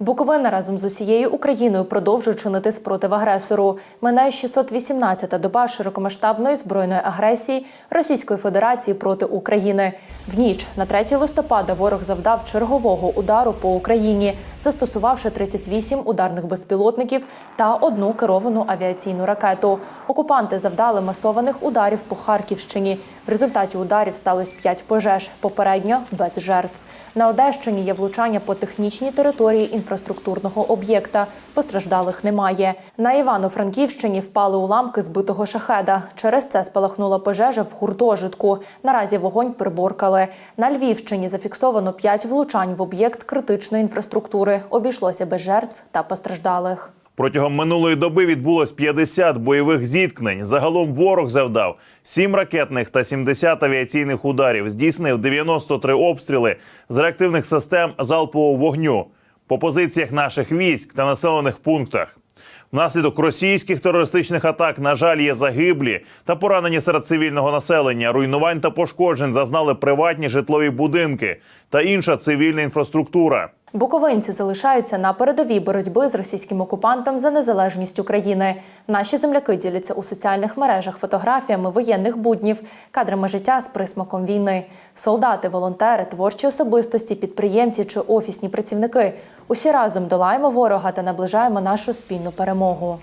Буковина разом з усією Україною продовжує чинити спротив агресору. Минає 618-та доба широкомасштабної збройної агресії Російської Федерації проти України. В ніч на 3 листопада ворог завдав чергового удару по Україні, застосувавши 38 ударних безпілотників та одну керовану авіаційну ракету. Окупанти завдали масованих ударів по Харківщині. В результаті ударів сталося 5 пожеж, попередньо без жертв. На Одещині є влучання по технічній території інфраструктурного об'єкта. Постраждалих немає. На Івано-Франківщині впали уламки збитого шахеда. Через це спалахнула пожежа в гуртожитку. Наразі вогонь приборкали. На Львівщині зафіксовано 5 влучань в об'єкт критичної інфраструктури. Обійшлося без жертв та постраждалих. Протягом минулої доби відбулось 50 бойових зіткнень. Загалом ворог завдав 7 ракетних та 70 авіаційних ударів. Здійснив 93 обстріли з реактивних систем залпового вогню по позиціях наших військ та населених пунктах. Внаслідок російських терористичних атак, на жаль, є загиблі та поранені серед цивільного населення. Руйнувань та пошкоджень зазнали приватні житлові будинки та інша цивільна інфраструктура. Буковинці залишаються на передовій боротьби з російським окупантом за незалежність України. Наші земляки діляться у соціальних мережах фотографіями воєнних буднів, кадрами життя з присмаком війни. Солдати, волонтери, творчі особистості, підприємці чи офісні працівники. Усі разом долаємо ворога та наближаємо нашу спільну перемогу. 模糊。